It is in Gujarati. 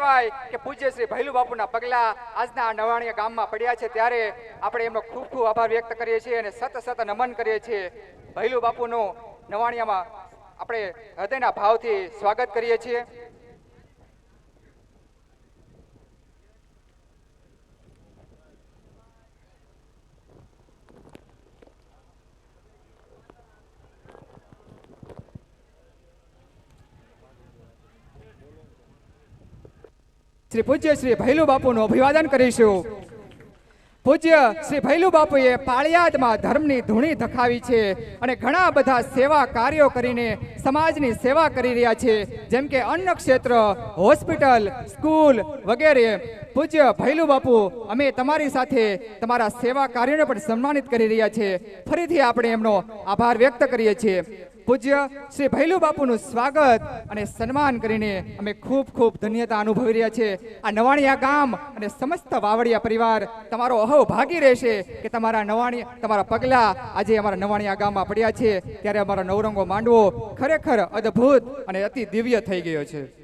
કહેવાય કે પૂજ્ય શ્રી ભૈલુ બાપુના પગલા આજના આ નવાણીયા ગામમાં પડ્યા છે. ત્યારે આપણે એમનો ખૂબ ખૂબ આભાર વ્યક્ત કરીએ છીએ અને સત સત નમન કરીએ છીએ. ભૈલુ બાપુનું નવાણીયામાં આપણે હૃદયના ભાવથી સ્વાગત કરીએ છીએ. શ્રી પૂજ્ય શ્રી ભૈલુ બાપુનું અભિવાદન કરીશું. પૂજ્ય શ્રી ભૈલુ બાપુએ પાળિયાદમાં ધર્મની ધૂણી ધખાવી છે અને ઘણા બધા સેવા કાર્યો કરીને સમાજની સેવા કરી રહ્યા છે. જેમ કે અન્ન ક્ષેત્ર, હોસ્પિટલ, સ્કૂલ વગેરે. પૂજ્ય ભૈલુ બાપુ, અમે તમારી સાથે તમારા સેવા કાર્યોને પણ સન્માનિત કરી રહ્યા છે. ફરીથી આપણે એમનો આભાર વ્યક્ત કરીએ છીએ. પૂજ્ય શ્રી ભૈલુ બાપુનું સ્વાગત અને સન્માન કરીને અમે ખૂબ ખૂબ ધન્યતા અનુભવી રહ્યા છે આ નવાણિયા ગામ અને સમસ્ત વાવડિયા પરિવાર તમારો અહો ભાગી રહેશે કે તમારા નવાણી તમારા પગલા આજે અમારા નવાણિયા ગામમાં પડ્યા છે. ત્યારે અમારો નવરંગો માંડવો ખરેખર અદ્ભુત અને અતિ દિવ્ય થઈ ગયો છે.